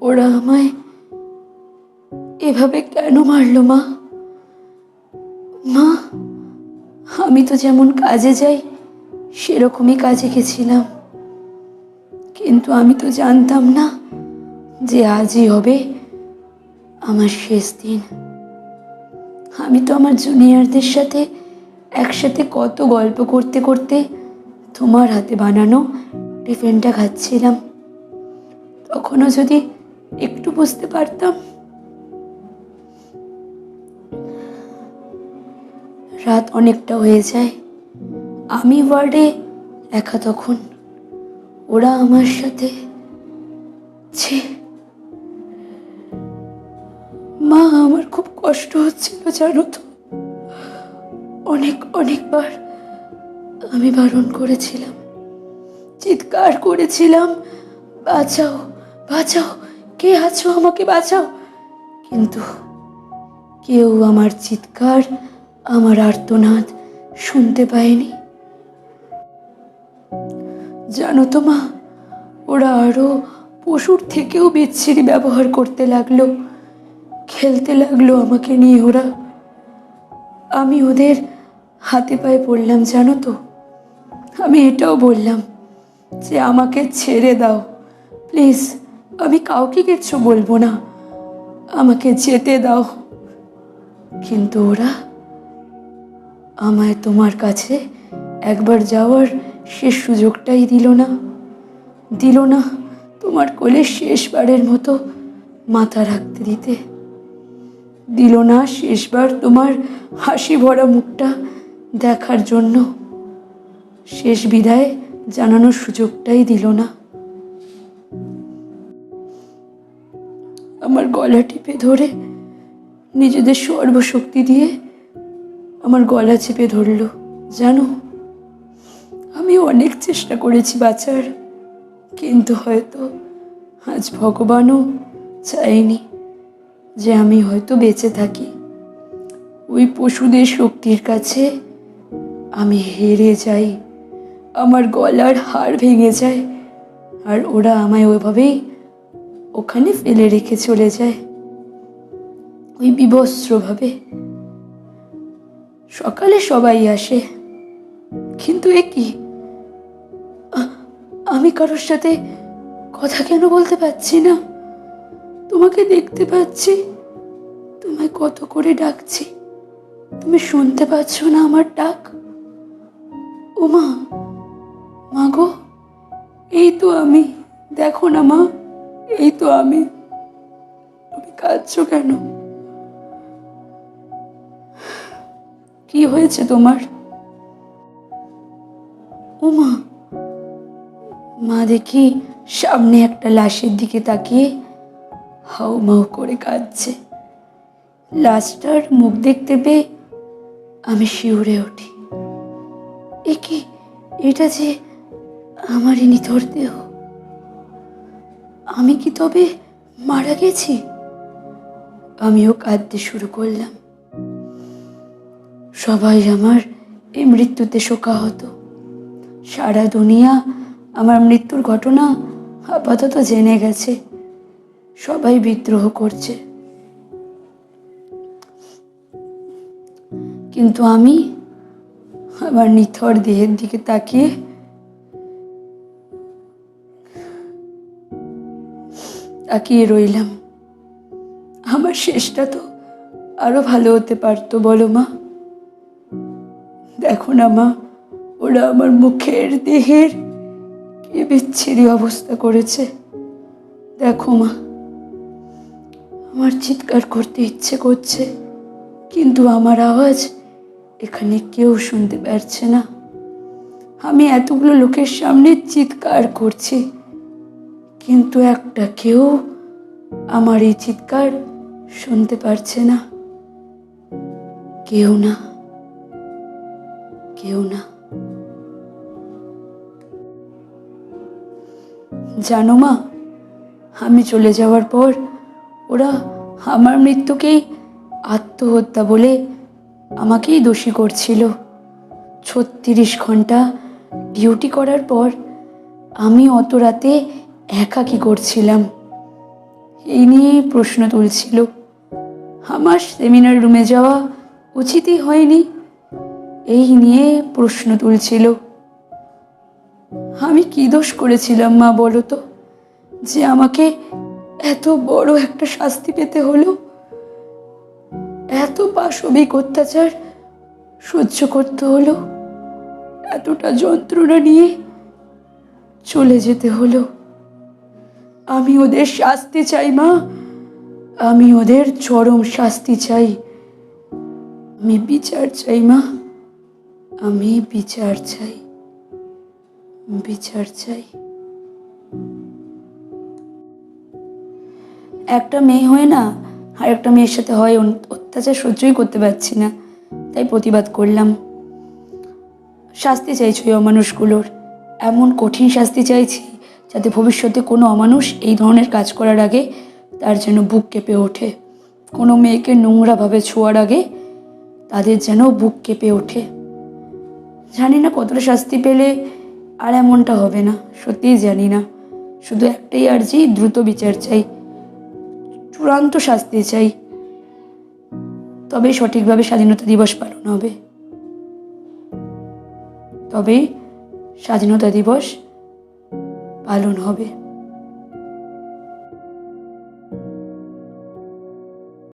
ওরা আমায় এভাবে কেন মারলো, মা? মা, আমি তো যেমন কাজে যাই, সেরকমই কাজে গেছিলাম। কিন্তু আমি তো জানতাম না যে আজই হবে আমার শেষ দিন। আমি তো আমার জুনিয়রদের সাথে একসাথে কত গল্প করতে করতে তোমার হাতে বানানো টিফিনটা খাচ্ছিলাম। তখনও যদি একটু বুঝতে পারতাম। রাত অনেকটা হয়ে যায়। আমি ওয়ার্ডে একা তখন। ওরা আমার সাথে। মা, আমার খুব কষ্ট হচ্ছিল, জানো তো। অনেক, অনেকবার আমি বারণ করেছিলাম। চিৎকার করেছিলাম, বাঁচাও বাঁচাও। কে আছো আমাকে বাঁচাও। কিন্তু কেউ আমার চিৎকার, আমার আর্তনাদ শুনতে পায়নি। জানো তো মা, ওরা আরও পশুর থেকেও বিচ্ছিরি ব্যবহার করতে লাগল, খেলতে লাগল আমাকে নিয়ে ওরা। আমি ওদের হাতে পায়ে পড়লাম, জানো তো। আমি এটাও বললাম যে আমাকে ছেড়ে দাও, প্লিজ। আমি কাউকে কিচ্ছু বলব না। আমাকে যেতে দাও। কিন্তু ওরা আমায় তোমার কাছে একবার যাওয়ার শেষ সুযোগটাই দিল না। দিল না তোমার কোলে শেষবারের মতো মাথা রাখতে দিতে। দিল না শেষবার তোমার হাসি ভরা মুখটা দেখার জন্য। শেষ বিদায় জানানোর সুযোগটাই দিল না। আমার গলা টিপে ধরে, নিজেদের সর্বশক্তি দিয়ে আমার গলা চেপে ধরলো। জানো, আমি অনেক চেষ্টা করেছি বাঁচার, কিন্তু হয়তো আজ ভগবানও চায়নি যে আমি হয়তো বেঁচে থাকি। ওই পশুদের শক্তির কাছে আমি হেরে যাই, আমার গলার হাড় ভেঙে যায়, আর ওরা আমায় ওইভাবেই ওখানে ফেলে রেখে চলে যায়। ওই বিবস্ত্রভাবে। সকালে সবাই আসে। কিন্তু এ কি? আমি কারোর সাথে কথা কেন বলতে পারছি না? তোমাকে দেখতে পাচ্ছি। তোমায় কত করে ডাকছি। তুমি শুনতে পাচ্ছ না আমার ডাক? ও মা মা গো, এই তো আমি। দেখো না মা। এই তো আমি। তুমি কাঁদছো কেন? কি হয়েছে তোমার? ও মা মা দেখি সামনে একটা লাশের দিকে তাকিয়ে হাউ মাউ করে কাঁদছে। লাশটার মুখ দেখতে পেয়ে আমি শিউরে উঠি। এ কি? এটা যে আমারই নিথর দেহ। আমি কি তবে মারা গেছি? আমিও কাঁদতে শুরু করলাম। সবাই আমার এই মৃত্যুতে শোকা শোকাহত। সারা দুনিয়া আমার মৃত্যুর ঘটনা আপাতত জেনে গেছে। সবাই বিদ্রোহ করছে। কিন্তু আমি আমার নিথর দেহের দিকে তাকিয়ে তাকিয়ে রইলাম। আমার শেষটা তো আরও ভালো হতে পারতো, বলো মা। দেখো না মা, ওরা আমার মুখের দেহের কি বিচ্ছিরি অবস্থা করেছে। দেখো মা, আমার চিৎকার করতে ইচ্ছে করছে, কিন্তু আমার আওয়াজ এখানে কেউ শুনতে পারছে না। আমি এতগুলো লোকের সামনে চিৎকার করছি। কিন্তু একটা কেউ আমার এই চিৎকার শুনতে পারছে না। কেউ না। কেউ না। জানো মা, আমি চলে যাওয়ার পর ওরা আমার মৃত্যুকেই আত্মহত্যা বলে আমাকেই দোষী করছিল। ছত্রিশ ঘণ্টা ডিউটি করার পর আমি অত রাতে একা কি করছিলাম? এই নিয়ে প্রশ্ন তুলছিল। আমার সেমিনার রুমে যাওয়া উচিতই হয়নি। এই নিয়ে প্রশ্ন তুলছিল। আমি কি দোষ করেছিলাম মা বলো তো? যে আমাকে এত বড় একটা শাস্তি পেতে হলো? এত পাশবিক অত্যাচার সহ্য করতে হলো? এতটা যন্ত্রণা নিয়ে চলে যেতে হলো? আমি ওদের শাস্তি চাই, মা। আমি ওদের চরম শাস্তি চাই। আমি বিচার চাই, মা। আমি বিচার চাই। বিচার চাই। একটা মেয়ে হয়ে না, আর একটা মেয়ের সাথে হয় অত্যাচার সহ্যই করতে পারছি না। তাই প্রতিবাদ করলাম। শাস্তি চাইছি অমানুষগুলোর। এমন কঠিন শাস্তি চাইছি যাতে ভবিষ্যতে কোনো অমানুষ এই ধরনের কাজ করার আগে তার যেন বুক কেঁপে ওঠে। কোনো মেয়েকে নোংরাভাবে ছোঁয়ার আগে তাদের যেন বুক কেঁপে ওঠে। জানি না কতটা শাস্তি পেলে আর এমনটা হবে না, সত্যিই জানি না। শুধু একটাই আর্জি, দ্রুত বিচার চাই, চূড়ান্ত শাস্তি চাই। তবেই সঠিকভাবে স্বাধীনতা দিবস পালন হবে। তবেই স্বাধীনতা দিবস পালন হবে।